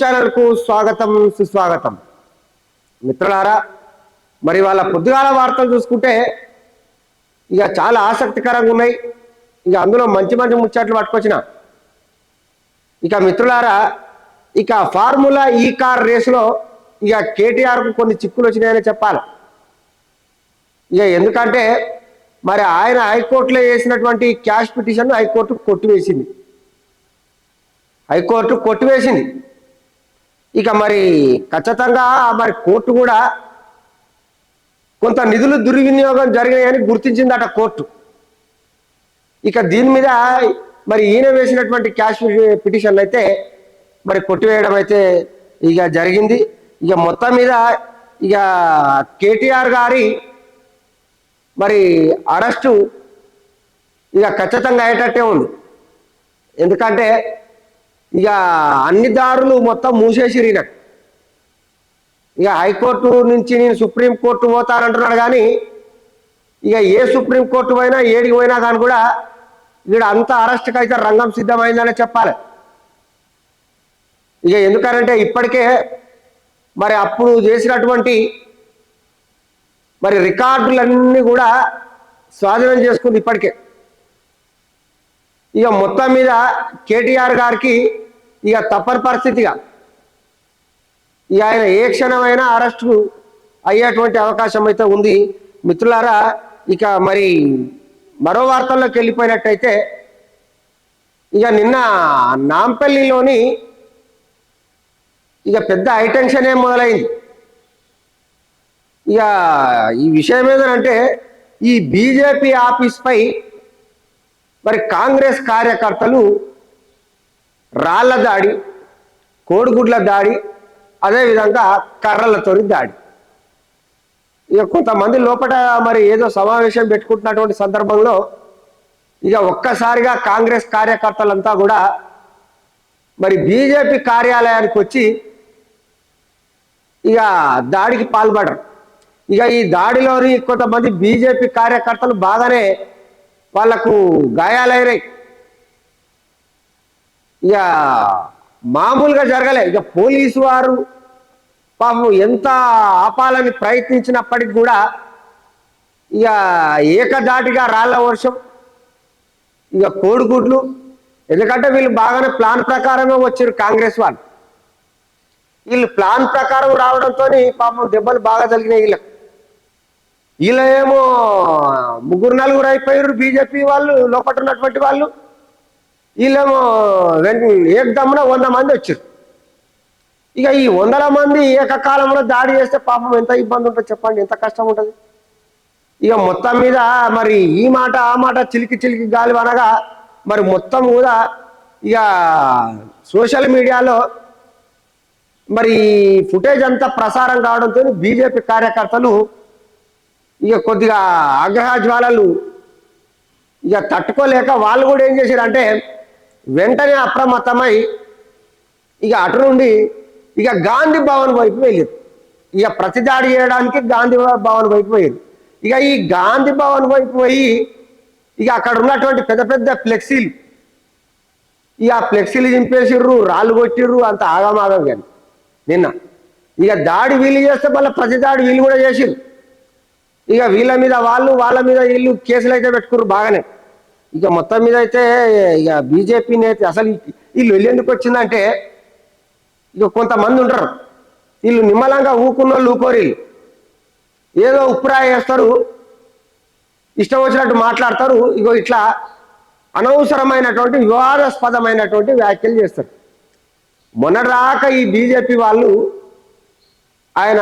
ఛానల్కు స్వాగతం సుస్వాగతం. మిత్రులారా మరి వాళ్ళ పొద్దుగాల వార్తలు చూసుకుంటే ఇక చాలా ఆసక్తికరంగా ఉన్నాయి. ఇక అందులో మంచి మంచి ముచ్చట్లు పట్టుకొచ్చిన. ఇక మిత్రులారా ఇక ఫార్ములా ఈ కార్ రేసులో ఇక కేటీఆర్కు కొన్ని చిక్కులు వచ్చినాయని చెప్పాలి. ఇక ఎందుకంటే మరి ఆయన హైకోర్టులో వేసినటువంటి క్యాష్ పిటిషన్ హైకోర్టు కొట్టివేసింది. హైకోర్టు కొట్టివేసింది. ఇక మరి ఖచ్చితంగా మరి కోర్టు కూడా కొంత నిధులు దుర్వినియోగం జరిగాయని గుర్తించిందట కోర్టు. ఇక దీని మీద మరి ఈయన వేసినటువంటి క్యాష్ పిటిషన్ అయితే మరి కొట్టివేయడం అయితే ఇక జరిగింది. ఇక మొత్తం మీద ఇక కేటీఆర్ గారి మరి అరెస్టు ఇక ఖచ్చితంగా అయ్యేటట్టే ఉంది. ఎందుకంటే ఇక అన్ని దారులు మొత్తం మూసేసిరు నాకు ఇక హైకోర్టు నుంచి నేను సుప్రీం కోర్టు పోతానంటున్నాడు కానీ ఇక ఏ సుప్రీం కోర్టు పోయినా ఏడికి పోయినా కానీ కూడా ఇక్కడ అంత అరెస్ట్కి అయితే రంగం సిద్ధమైందనే చెప్పాలి. ఇక ఎందుకనంటే ఇప్పటికే మరి అప్పుడు చేసినటువంటి మరి రికార్డులన్నీ కూడా స్వాధీనం చేసుకుంది ఇప్పటికే. ఇక మొత్తం మీద కేటీఆర్ గారికి ఇక తప్పని పరిస్థితిగా ఇక ఆయన ఏ క్షణమైనా అరెస్టు అయ్యేటువంటి అవకాశం అయితే ఉంది. మిత్రులారా ఇక మరి మరో వార్తల్లోకి వెళ్ళిపోయినట్టయితే ఇక నిన్న నాంపల్లిలోని ఇక పెద్ద హైటెన్షనే మొదలైంది? ఇక ఈ విషయం ఏంటంటే ఈ బీజేపీ ఆఫీస్పై మరి కాంగ్రెస్ కార్యకర్తలు రాళ్ళ దాడి కోడిగుడ్ల దాడి అదేవిధంగా కర్రలతో దాడి. ఇక కొంతమంది లోపల మరి ఏదో సమావేశం పెట్టుకుంటున్నటువంటి సందర్భంలో ఇక ఒక్కసారిగా కాంగ్రెస్ కార్యకర్తలంతా కూడా మరి బీజేపీ కార్యాలయానికి వచ్చి ఇక దాడికి పాల్పడరు. ఇక ఈ దాడిలోని కొంతమంది బీజేపీ కార్యకర్తలు బాగానే వాళ్ళకు గాయాలైనాయి ఇక మామూలుగా జరగలే. ఇక పోలీసు వారు పాపం ఎంత ఆపాలని ప్రయత్నించినప్పటికి కూడా ఇక ఏకదాటిగా రాళ్ళ వర్షం ఇక కోడిగుడ్లు ఎందుకంటే వీళ్ళు బాగానే ప్లాన్ ప్రకారమే వచ్చారు కాంగ్రెస్ వాళ్ళు. వీళ్ళు ప్లాన్ ప్రకారం రావడంతో పాపం దెబ్బలు బాగా తగిలినాయి వీళ్ళకి. వీళ్ళేమో ముగ్గురు నలుగురు అయిపోయారు బీజేపీ వాళ్ళు లోపల ఉన్నటువంటి వాళ్ళు. వీళ్ళేమో ఏకదమ్మున వంద మంది వచ్చారు. ఇక ఈ వందల మంది ఏకకాలంలో దాడి చేస్తే పాపం ఎంత ఇబ్బంది ఉంటుంది చెప్పండి ఎంత కష్టం ఉంటుంది? ఇక మొత్తం మీద మరి ఈ మాట ఆ మాట చిలికి చిలికి గాలి అనగా మరి మొత్తం కూడా ఇక సోషల్ మీడియాలో మరి ఫుటేజ్ అంతా ప్రసారం కావడంతో బీజేపీ కార్యకర్తలు ఇక కొద్దిగా ఆగ్రహ జ్వాలలు ఇక తట్టుకోలేక వాళ్ళు కూడా ఏం చేశారంటే వెంటనే అప్రమత్తమై ఇక అటు నుండి ఇక గాంధీ భవన్ వైపు వెళ్ళారు ఇక ప్రతిదాడి చేయడానికి గాంధీ భవన్ వైపు పోయారు ఇక ఈ గాంధీ భవన్ వైపు పోయి ఇక అక్కడ ఉన్నటువంటి పెద్ద పెద్ద ఫ్లెక్సీలు ఇక ఆ ఫ్లెక్సీలు చింపేసిర్రు రాళ్ళు కొట్టిర్రు అంత ఆగమాగం కానీ నిన్న. ఇక దాడి వీళ్ళు చేస్తే మళ్ళీ ప్రతి దాడి వీళ్ళు కూడా చేసిర్రు. ఇక వీళ్ళ మీద వాళ్ళు వాళ్ళ మీద వీళ్ళు కేసులు అయితే పెట్టుకుర్రు బాగానే. ఇక మొత్తం మీద అయితే ఇక బీజేపీని అయితే అసలు వీళ్ళు వెళ్ళేందుకు వచ్చిందంటే ఇక కొంతమంది ఉంటారు. వీళ్ళు నిమ్మలంగా ఊకున్న వాళ్ళు. ఊకోరు ఏదో ఉప్పురాయ వేస్తారు ఇష్టం వచ్చినట్టు మాట్లాడతారు ఇగో ఇట్లా అనవసరమైనటువంటి వివాదాస్పదమైనటువంటి వ్యాఖ్యలు చేస్తారు. మొన్నటిదాకా ఈ బీజేపీ వాళ్ళు ఆయన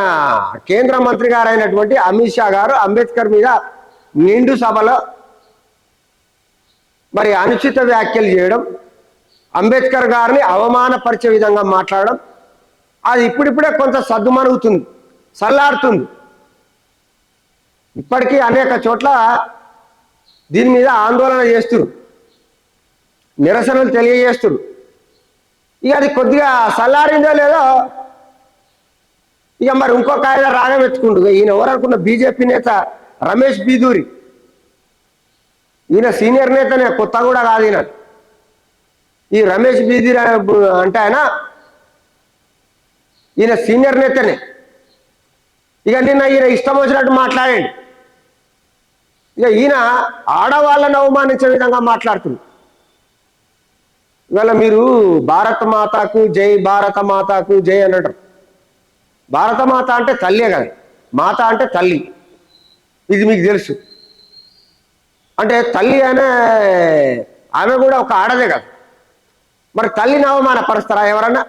కేంద్ర మంత్రి గారు అయినటువంటి అమిత్ షా గారు అంబేద్కర్ మీద నిండు సభలో మరి అనుచిత వ్యాఖ్యలు చేయడం అంబేద్కర్ గారిని అవమానపరిచే విధంగా మాట్లాడడం అది ఇప్పుడిప్పుడే కొంత సద్దుమణుగుతుంది సల్లాడుతుంది. ఇప్పటికీ అనేక చోట్ల దీని మీద ఆందోళన చేస్తురు. నిరసనలు తెలియజేస్తురు. ఇక అది కొద్దిగా సల్లారిందో లేదో ఇక మరి ఇంకొక ఆయన రాగమెత్తుకుండు ఈయన ఎవరనుకున్న బీజేపీ నేత రమేష్ బీదూరి ఈయన సీనియర్ నేతనే కొత్త కూడా కాదు ఈయన. ఈ రమేష్ బీదీ అంటే ఆయన ఈయన సీనియర్ నేతనే. ఇక నిన్న ఈయన ఇష్టం వచ్చినట్టు మాట్లాడండి. ఇక ఈయన ఆడవాళ్ళను అవమానించే విధంగా మాట్లాడుతుంది. ఇవాళ మీరు భారత మాతాకు జై భారత మాతాకు జై అని అంటారు భారత మాత అంటే తల్లే కదా. మాత అంటే తల్లి. ఇది మీకు తెలుసు. అంటే తల్లి అనే ఆమె కూడా ఒక ఆడదే కదా. మరి తల్లిని అవమానపరుస్తారా ఎవరన్నా?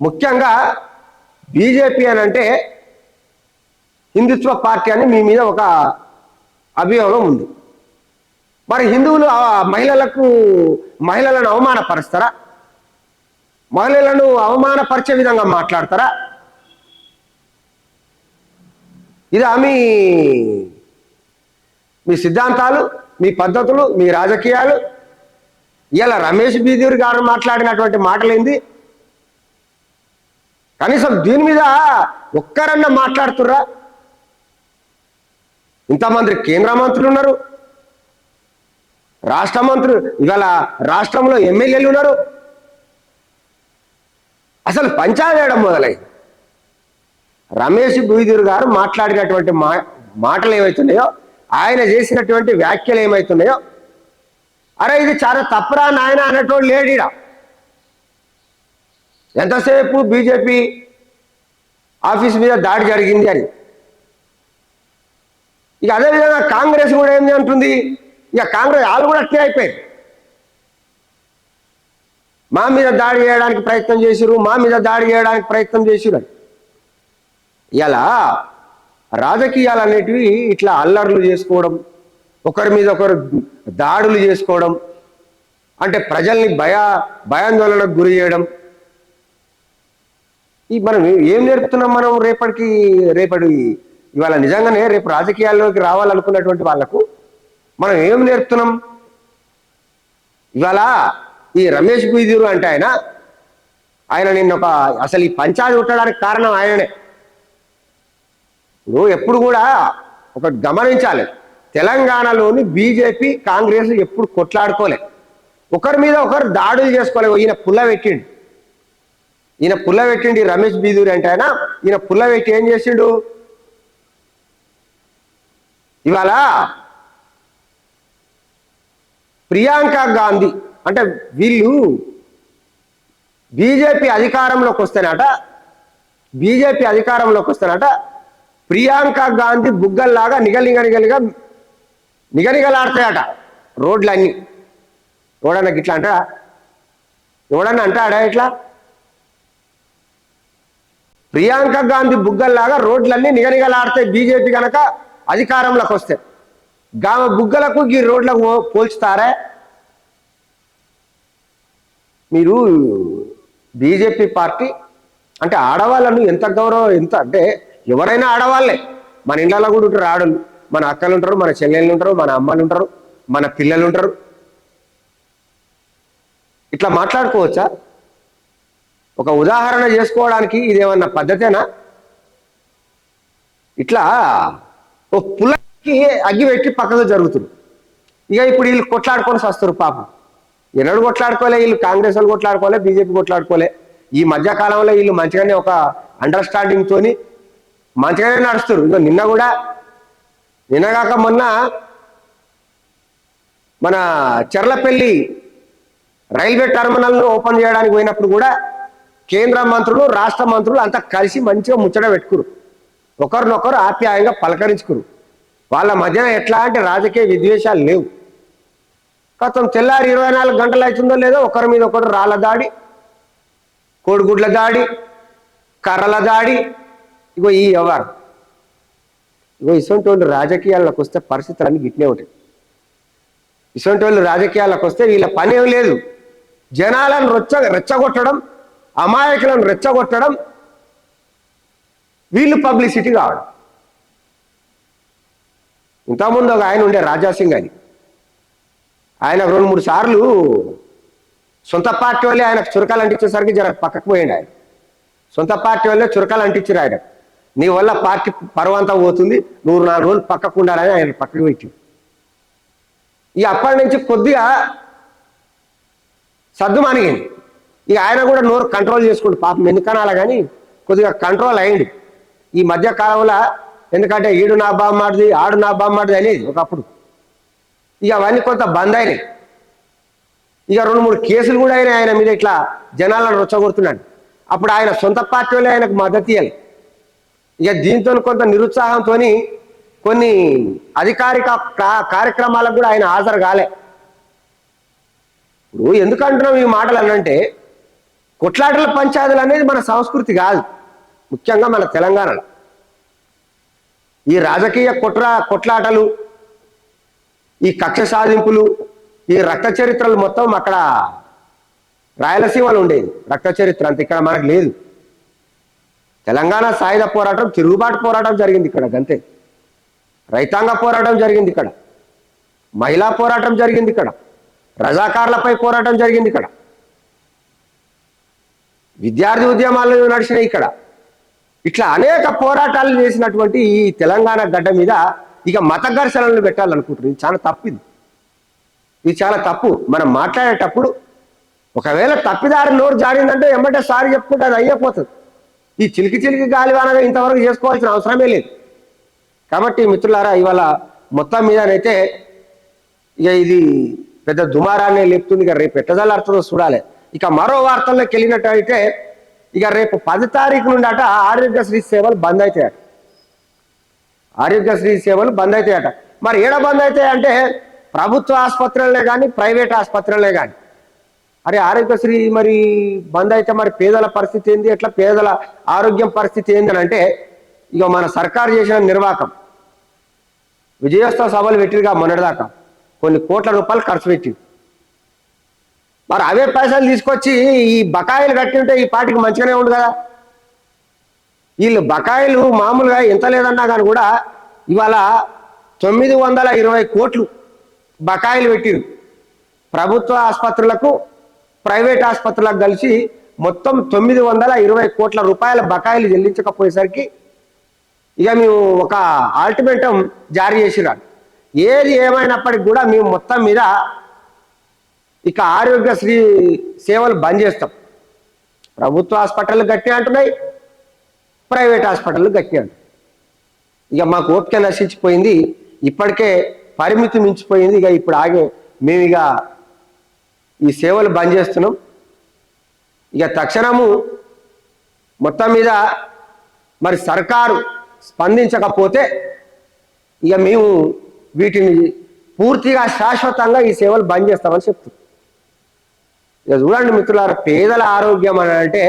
ముఖ్యంగా బీజేపీ అని అంటే హిందుత్వ పార్టీ అని మీ మీద ఒక అభియోగం ఉంది. మరి హిందువులు మహిళలకు మహిళలను అవమానపరుస్తారా? మహిళలను అవమానపరిచే విధంగా మాట్లాడతారా? ఇదా మీ మీ సిద్ధాంతాలు మీ పద్ధతులు మీ రాజకీయాలు. ఇలా రమేష్ బీదూరి గారు మాట్లాడినటువంటి మాటలేంది? కనీసం దీని మీద ఒక్కరన్నా మాట్లాడుతుర్రా? ఇంతమంది కేంద్ర మంత్రులు ఉన్నారు. రాష్ట్ర మంత్రులు ఇవాళ రాష్ట్రంలో ఎమ్మెల్యేలు ఉన్నారు. అసలు పంచాయతీ మొదలైంది రమేష్ బుయిదూర్ గారు మాట్లాడినటువంటి మా మాటలు ఏవైతున్నాయో ఆయన చేసినటువంటి వ్యాఖ్యలు ఏమవుతున్నాయో అరే ఇది చాలా తప్పరా నాయన అన్నటువంటి లేడీడా ఎంతసేపు బీజేపీ ఆఫీస్ మీద దాడి జరిగింది అని? ఇక అదేవిధంగా కాంగ్రెస్ కూడా ఏంది అంటుంది? ఇక కాంగ్రెస్ వాళ్ళు కూడా అట్లే అయిపోయారు. మా మీద దాడి చేయడానికి ప్రయత్నం చేసిరు మా మీద దాడి చేయడానికి ప్రయత్నం చేసిరు అని. ఇలా రాజకీయాలు అనేటివి ఇట్లా అల్లర్లు చేసుకోవడం ఒకరి మీద ఒకరు దాడులు చేసుకోవడం అంటే ప్రజల్ని భయ భయాందోళనకు గురి చేయడం. ఈ మనం ఏం నేర్పుతున్నాం మనం రేపటికి రేపటి ఇవాళ నిజంగానే రేపు రాజకీయాల్లోకి రావాలనుకున్నటువంటి వాళ్ళకు మనం ఏం నేర్పుతున్నాం? ఇవాళ ఈ రమేష్ గుయిదూరు అంటే ఆయన ఆయన నిన్న ఒక అసలు ఈ పంచాయతీ ఉండడానికి కారణం ఆయననే. ఇప్పుడు ఎప్పుడు కూడా ఒకటి గమనించాలి. తెలంగాణలోని బీజేపీ కాంగ్రెస్ ఎప్పుడు కొట్లాడుకోలే. ఒకరి మీద ఒకరు దాడులు చేసుకోలే. ఈయన పుల్ల పెట్టిండు. ఈయన పుల్ల పెట్టిండి రమేష్ బీదూరి అంటే ఆయన. ఈయన పుల్ల పెట్టి ఏం చేసిండు? ఇవాళ ప్రియాంక గాంధీ అంటే వీళ్ళు బీజేపీ అధికారంలోకి వస్తేనట బీజేపీ అధికారంలోకి వస్తేనట ప్రియాంక గాంధీ బుగ్గల్లాగా నిగలిగ నిగలిగా నిగనిగలాడతాయట రోడ్లన్నీ. ఎవడన్నా ఇట్లా అంటా ఎవడన్నా అంటాడా ఇట్లా? ప్రియాంక గాంధీ బుగ్గల్లాగా రోడ్లన్నీ నిగనిగలాడతాయి బీజేపీ కనుక అధికారంలోకి వస్తే. గామ బుగ్గలకు ఈ రోడ్లకు పో- పోల్చుతారా? మీరు బీజేపీ పార్టీ అంటే ఆడవాళ్ళను ఎంత గౌరవం ఎంత అంటే ఎవరైనా ఆడవాళ్ళే. మన ఇళ్ళలో కూడా ఉంటారు ఆడలు మన అక్కలు ఉంటారు మన చెల్లెళ్ళు ఉంటారు మన అమ్మలు ఉంటారు మన పిల్లలు ఉంటారు ఇట్లా మాట్లాడుకోవచ్చా? ఒక ఉదాహరణ చేసుకోవడానికి ఇదేమన్నా పద్ధతేనా? ఇట్లా ఓ పుల్లకి అగ్గి పెట్టి పక్కకు జరుగుతుంది. ఇక ఇప్పుడు వీళ్ళు కొట్లాడుకొని వస్తారు పాపం. ఎన్నడూ కొట్లాడుకోలే వీళ్ళు కాంగ్రెస్ వాళ్ళు కొట్లాడుకోలే బీజేపీ కొట్లాడుకోలే. ఈ మధ్యకాలంలో వీళ్ళు మంచిగానే ఒక అండర్స్టాండింగ్ తోని మంచిగానే నడుస్తారు ఇక నిన్న కూడా నిన్నగాక మొన్న మన చెర్లపల్లి రైల్వే టెర్మినల్ను ఓపెన్ చేయడానికి పోయినప్పుడు కూడా కేంద్ర మంత్రులు రాష్ట్ర మంత్రులు అంతా కలిసి మంచిగా ముచ్చట పెట్టుకురు ఒకరినొకరు ఆప్యాయంగా పలకరించుకురు వాళ్ళ మధ్యన ఎట్లా అంటే రాజకీయ విద్వేషాలు లేవు. గతం తెల్లారి ఇరవై నాలుగు గంటలు అవుతుందో లేదో ఒకరి మీద ఒకరు రాళ్ళ దాడి కోడిగుడ్ల దాడి కర్రల దాడి ఇగో ఈ వ్యవహారం. ఇగో ఇటువంటి వాళ్ళు రాజకీయాల్లోకి వస్తే పరిస్థితులు అన్ని గిట్నే ఉంటాయి. ఇటువంటి వాళ్ళు రాజకీయాలకు వస్తే వీళ్ళ పని ఏం లేదు. జనాలను రెచ్చ రెచ్చగొట్టడం అమాయకులను రెచ్చగొట్టడం వీళ్ళు పబ్లిసిటీ కావడం. ఇంతకుముందు ఒక ఆయన ఉండే రాజాసింగ్ అని. ఆయన రెండు మూడు సార్లు సొంత పార్టీ వాళ్ళే ఆయనకు చురకాలు అంటించేసరికి జర పక్కకు పోయిండు ఆయన. సొంత పార్టీ వాళ్ళే చురకాలు అంటించారు ఆయన నీ వల్ల పార్టీ పర్వంతా పోతుంది. నూరు నాలుగు రోజులు పక్కకు ఉండాలని ఆయన పక్కకు పెట్టి ఈ అప్పటి నుంచి కొద్దిగా సద్దు మనిగింది ఇక ఆయన కూడా నోరు కంట్రోల్ చేసుకుంటు పాపం. ఎందుకనాల కానీ కొద్దిగా కంట్రోల్ అయింది ఈ మధ్య కాలంలో ఎందుకంటే ఈడు నా బామ్మాడిది ఆడు నా బామ్మాడిది అనేది ఒకప్పుడు. ఇక అవన్నీ కొంత బంద్ అయినాయి. ఇక రెండు మూడు కేసులు కూడా అయినాయి ఆయన మీద ఇట్లా జనాలను రొచ్చగొడుతున్నాడు. అప్పుడు ఆయన సొంత పార్టీ వాళ్ళే ఆయనకు మద్దతు ఇవ్వాలి ఇక దీంతో కొంత నిరుత్సాహంతో కొన్ని అధికారిక కార్యక్రమాలకు కూడా ఆయన హాజరు కాలే. ఇప్పుడు ఎందుకు అంటున్నాం ఈ మాటలు అనంటే కొట్లాటల పంచాయతీలు అనేది మన సంస్కృతి కాదు ముఖ్యంగా మన తెలంగాణలో. ఈ రాజకీయ కుట్ర కొట్లాటలు ఈ కక్ష సాధింపులు ఈ రక్త చరిత్రలు మొత్తం అక్కడ రాయలసీమలో ఉండేది. రక్త చరిత్ర అంత ఇక్కడ మనకు లేదు. తెలంగాణ సాయుధ పోరాటం తిరుగుబాటు పోరాటం జరిగింది ఇక్కడ అంతే రైతాంగ పోరాటం జరిగింది ఇక్కడ. మహిళా పోరాటం జరిగింది ఇక్కడ. రజాకారులపై పోరాటం జరిగింది ఇక్కడ. విద్యార్థి ఉద్యమాలు నడిచినాయి ఇక్కడ. ఇట్లా అనేక పోరాటాలు చేసినటువంటి ఈ తెలంగాణ గడ్డ మీద ఇక మత ఘర్షణలు పెట్టాలనుకుంటున్నారు. ఇది చాలా తప్పిది ఇది. ఇది చాలా తప్పు. మనం మాట్లాడేటప్పుడు ఒకవేళ తప్పిదారి నోరు జారిందంటే ఎమ్మటే సారి చెప్పుకుంటే అది అయ్యపోతుంది ఈ చిలికి చిలికి గాలివానగా ఇంతవరకు చేసుకోవాల్సిన అవసరమే లేదు. కాబట్టి మిత్రులారా ఇవాళ మొత్తం మీదనైతే ఇక ఇది పెద్ద దుమారాన్ని లేపుతుంది. ఇక రేపు ఎట్టజల్లాడుతుందో చూడాలి. ఇక మరో వార్తల్లోకి వెళ్ళినట్టయితే ఇక రేపు పది తారీఖు నుండి అట ఆరోగ్యశ్రీ సేవలు బంద్ అవుతాయట ఆరోగ్యశ్రీ సేవలు బంద్ అవుతాయట మరి ఏడ బంద్ అవుతాయి అంటే ప్రభుత్వ ఆసుపత్రులనే కానీ ప్రైవేట్ ఆసుపత్రులనే కానీ అరే ఆరోగ్యశ్రీ మరి బంద్ అయితే మరి పేదల పరిస్థితి ఏంది? ఎట్లా పేదల ఆరోగ్యం పరిస్థితి ఏంది అని అంటే ఇక మన సర్కారు చేసిన నిర్వాహకం విజయోత్సవ సభలు పెట్టిరుగా మొన్నటిదాకా. కొన్ని కోట్ల రూపాయలు ఖర్చు పెట్టి మరి అవే పైసలు తీసుకొచ్చి ఈ బకాయిలు కట్టి ఉంటే ఈ పాటికి మంచిగానే ఉండు కదా. వీళ్ళు బకాయిలు మామూలుగా ఎంత లేదన్నా కానీ కూడా ఇవాళ తొమ్మిది వందల ఇరవై కోట్లు బకాయిలు పెట్టిరు ప్రభుత్వ ఆసుపత్రులకు ప్రైవేట్ ఆసుపత్రులకు కలిసి మొత్తం తొమ్మిది వందల ఇరవై కోట్ల రూపాయల బకాయిలు చెల్లించకపోయేసరికి ఇక మేము ఒక ఆల్టిమేటం జారీ చేసినారు ఏది ఏమైనప్పటికి కూడా మేము మొత్తం మీద ఇక ఆరోగ్యశ్రీ సేవలు బంద్ చేస్తాం. ప్రభుత్వ హాస్పిటల్ గట్టి అంటున్నాయి ప్రైవేట్ హాస్పిటల్ గట్టి అంటున్నాయి. ఇక మాకు ఓపిక నశించిపోయింది ఇప్పటికే పరిమితి మించిపోయింది ఇక ఇప్పుడు ఆగే మేము ఇక ఈ సేవలు బంద్ చేస్తున్నాం. ఇక తక్షణము మొత్తం మీద మరి సర్కారు స్పందించకపోతే ఇక మేము వీటిని పూర్తిగా శాశ్వతంగా ఈ సేవలు బంద్ చేస్తామని చెప్తున్నాం. ఇక చూడండి మిత్రులారు పేదల ఆరోగ్యం అని అంటే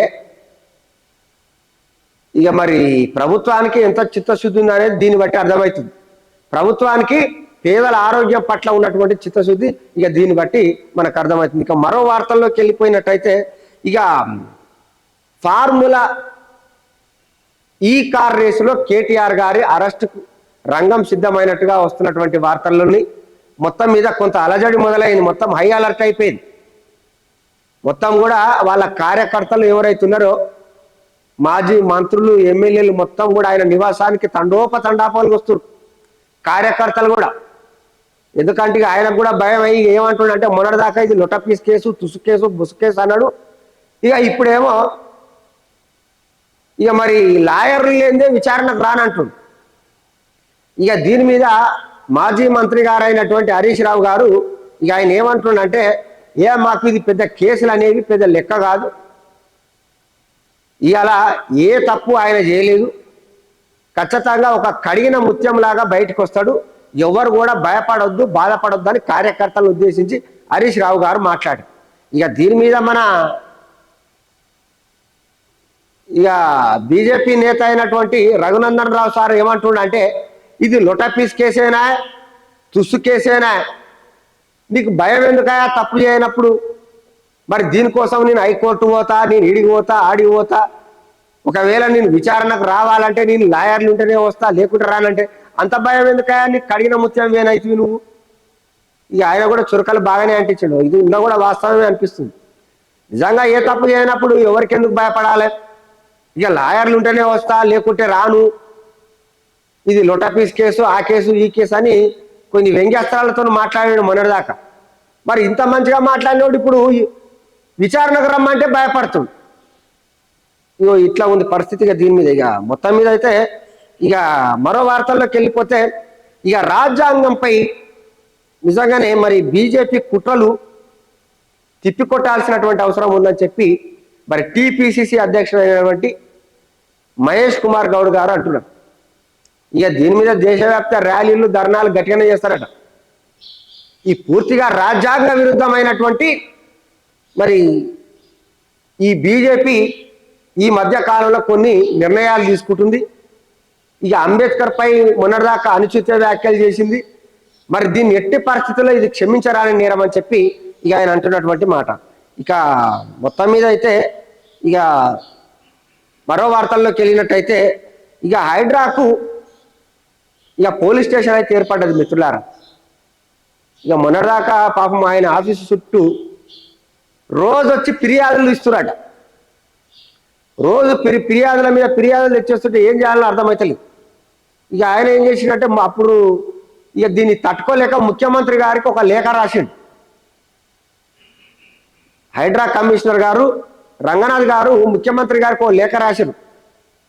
ఇక మరి ప్రభుత్వానికి ఎంత చిత్తశుద్ధి ఉందనేది దీన్ని బట్టి అర్థమవుతుంది. ప్రభుత్వానికి పేదల ఆరోగ్యం పట్ల ఉన్నటువంటి చిత్తశుద్ధి ఇక దీన్ని బట్టి మనకు అర్థమవుతుంది. ఇక మరో వార్తల్లోకి వెళ్ళిపోయినట్టయితే ఇక ఫార్ములా ఈ కార్ రేసులో కేటీఆర్ గారి అరెస్టుకు రంగం సిద్ధమైనట్టుగా వస్తున్నటువంటి వార్తల్లోని మొత్తం మీద కొంత అలజడి మొదలైంది. మొత్తం హై అలర్ట్ అయిపోయింది. మొత్తం కూడా వాళ్ళ కార్యకర్తలు ఎవరైతే ఉన్నారో మాజీ మంత్రులు ఎమ్మెల్యేలు మొత్తం కూడా ఆయన నివాసానికి తండోపతండాపాలు వస్తున్నారు కార్యకర్తలు కూడా. ఎందుకంటే ఇక ఆయనకు కూడా భయం అయ్యి ఏమంటున్నాడు అంటే మొన్నటిదాకా ఇది లొటపీస్ కేసు తుసు కేసు బుసు కేసు అన్నాడు. ఇక ఇప్పుడేమో ఇక మరి లాయర్లు లేదే విచారణకు రానంటుండు ఇక దీని మీద మాజీ మంత్రి గారు అయినటువంటి హరీష్ రావు గారు ఇక ఆయన ఏమంటుండంటే ఏ మాకు ఇది పెద్ద కేసులు అనేవి పెద్ద లెక్క కాదు. ఇలా ఏ తప్పు ఆయన చేయలేదు. ఖచ్చితంగా ఒక కడిగిన ముత్యంలాగా బయటకు వస్తాడు. ఎవరు కూడా భయపడొద్దు బాధపడొద్దు అని కార్యకర్తలను ఉద్దేశించి హరీష్ రావు గారు మాట్లాడారు. ఇక దీని మీద మన ఇక బీజేపీ నేత అయినటువంటి రఘునందన్ రావు సార్ ఏమంటుండంటే ఇది లొటపీస్ కేసేనా? తుస్సు కేసేనా? నీకు భయం ఎందుకయా తప్పు చేయనప్పుడు. మరి దీనికోసం నేను హైకోర్టు పోతా నేను ఇడిగి పోతా ఆడిగి పోతా. ఒకవేళ నేను విచారణకు రావాలంటే నేను లాయర్లు ఉంటేనే వస్తా లేకుంటే రానంటే అంత భయం ఎందుకయా నీకు కడిగిన ముత్యం వేనైతే నువ్వు. ఇక ఆయన కూడా చురకలు బాగానే అంటించాడు. ఇది ఉన్నా కూడా వాస్తవమే అనిపిస్తుంది. నిజంగా ఏ తప్పు చేయనప్పుడు ఎవరికి ఎందుకు భయపడాలి? ఇక లాయర్లు ఉంటేనే వస్తా లేకుంటే రాను. ఇది లొటపీస్ కేసు ఆ కేసు ఈ కేసు అని కొన్ని వ్యంగ్యాస్త్రాలతో మాట్లాడాడు మొన్నటిదాకా. మరి ఇంత మంచిగా మాట్లాడినోడు ఇప్పుడు విచారణకు రమ్మంటే భయపడుతుంది. ఇగో ఇట్లా ఉంది పరిస్థితి దీని మీద. ఇక మొత్తం మీద అయితే ఇక మరో వార్తల్లోకి వెళ్ళిపోతే ఇక రాజ్యాంగంపై నిజంగానే మరి బీజేపీ కుట్రలు తిప్పికొట్టాల్సినటువంటి అవసరం ఉందని చెప్పి మరి టీపీసీసీ అధ్యక్షుడైనటువంటి మహేష్ కుమార్ గౌడ్ గారు అంటున్నారు. ఇక దీని మీద దేశవ్యాప్త ర్యాలీలు ధర్నాలు గట్టిగానే చేస్తారట. ఈ పూర్తిగా రాజ్యాంగ విరుద్ధమైనటువంటి మరి ఈ బీజేపీ ఈ మధ్య కాలంలో కొన్ని నిర్ణయాలు తీసుకుంటుంది. ఇక అంబేద్కర్ పై మొన్నటిదాకా అనుచిత వ్యాఖ్యలు చేసింది. మరి దీన్ని ఎట్టి పరిస్థితుల్లో ఇది క్షమించరాని నేరం అని చెప్పి ఇక ఆయన అంటున్నటువంటి మాట. ఇక మొత్తం మీద అయితే ఇక మరో వార్తల్లోకి వెళ్ళినట్టయితే ఇక హైడ్రాకు ఇక పోలీస్ స్టేషన్ అయితే ఏర్పడ్డది మిత్రులారా. ఇక మొన్నటిదాకా పాపం ఆయన ఆఫీసు చుట్టూ రోజు వచ్చి ఫిర్యాదులు ఇస్తున్నారట. రోజు ఫిర్యాదుల మీద ఫిర్యాదులు తెచ్చేస్తుంటే ఏం చేయాలో అర్థమవుతలేదు ఇక ఆయన ఏం చేసిండంటే మా అప్పుడు ఇక దీన్ని తట్టుకోలేక ముఖ్యమంత్రి గారికి ఒక లేఖ రాసిండు. హైడ్రా కమిషనర్ గారు రంగనాథ్ గారు ముఖ్యమంత్రి గారికి ఒక లేఖ రాశారు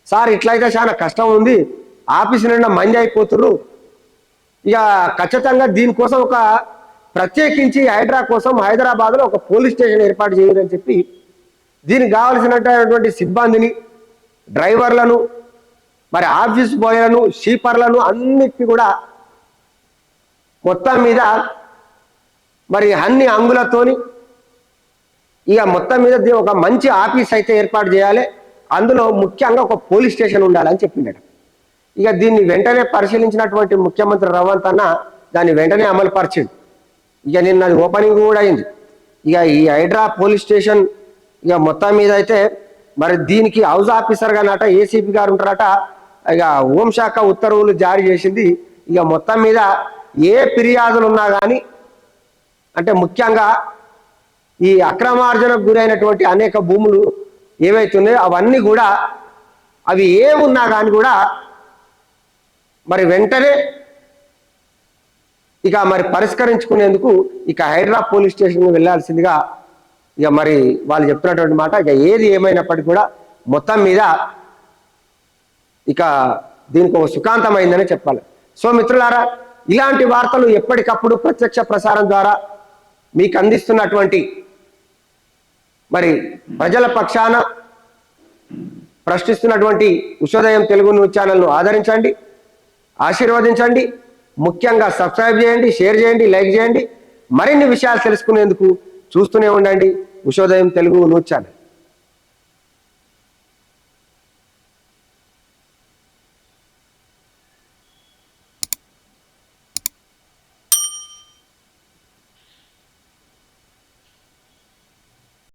సార్ ఇట్లయితే చాలా కష్టం ఉంది ఆఫీస్ నిండా మంది అయిపోతురు ఇక ఖచ్చితంగా దీనికోసం ఒక ప్రత్యేకించి హైడ్రా కోసం హైదరాబాద్లో ఒక పోలీస్ స్టేషన్ ఏర్పాటు చేయాలని చెప్పి దీనికి కావాల్సినటువంటి సిబ్బందిని డ్రైవర్లను మరి ఆఫీస్ బాయ్లను షీపర్లను అన్నిటికీ కూడా మొత్తం మీద మరి అన్ని అంగులతోని ఇక మొత్తం మీద ఒక మంచి ఆఫీస్ అయితే ఏర్పాటు చేయాలి. అందులో ముఖ్యంగా ఒక పోలీస్ స్టేషన్ ఉండాలని చెప్పిండట. ఇక దీన్ని వెంటనే పరిశీలించినటువంటి ముఖ్యమంత్రి రవంత్ అన్న దాన్ని వెంటనే అమలు పరిచిండు. ఇక నిన్న అది ఓపెనింగ్ కూడా అయింది. ఇక ఈ హైడ్రా పోలీస్ స్టేషన్ ఇక మొత్తం మీద అయితే మరి దీనికి హౌస్ ఆఫీసర్ నట ఏసీపీ గారు ఉంటారట. ఇక హోంశాఖ ఉత్తర్వులు జారీ చేసింది. ఇక మొత్తం మీద ఏ ఫిర్యాదులు ఉన్నా కానీ అంటే ముఖ్యంగా ఈ అక్రమార్జనకు గురైనటువంటి అనేక భూములు ఏవైతున్నాయో అవన్నీ కూడా అవి ఏమున్నా కానీ కూడా మరి వెంటనే ఇక మరి పరిష్కరించుకునేందుకు ఇక హైదరాబాద్ పోలీస్ స్టేషన్కి వెళ్ళాల్సిందిగా ఇక మరి వాళ్ళు చెప్తున్నటువంటి మాట. ఇక ఏది ఏమైనప్పటికీ కూడా మొత్తం మీద ఇక దీనికి ఒక సుఖాంతమైందని చెప్పాలి. సో మిత్రులారా ఇలాంటి వార్తలు ఎప్పటికప్పుడు ప్రత్యక్ష ప్రసారం ద్వారా మీకు అందిస్తున్నటువంటి మరి ప్రజల పక్షాన ప్రశ్నిస్తున్నటువంటి ఉషోదయం తెలుగు న్యూస్ ఛానల్ను ఆదరించండి ఆశీర్వదించండి ముఖ్యంగా సబ్స్క్రైబ్ చేయండి షేర్ చేయండి లైక్ చేయండి మరిన్ని విషయాలు తెలుసుకునేందుకు చూస్తూనే ఉండండి ఉషోదయం తెలుగు న్యూస్ ఛానల్.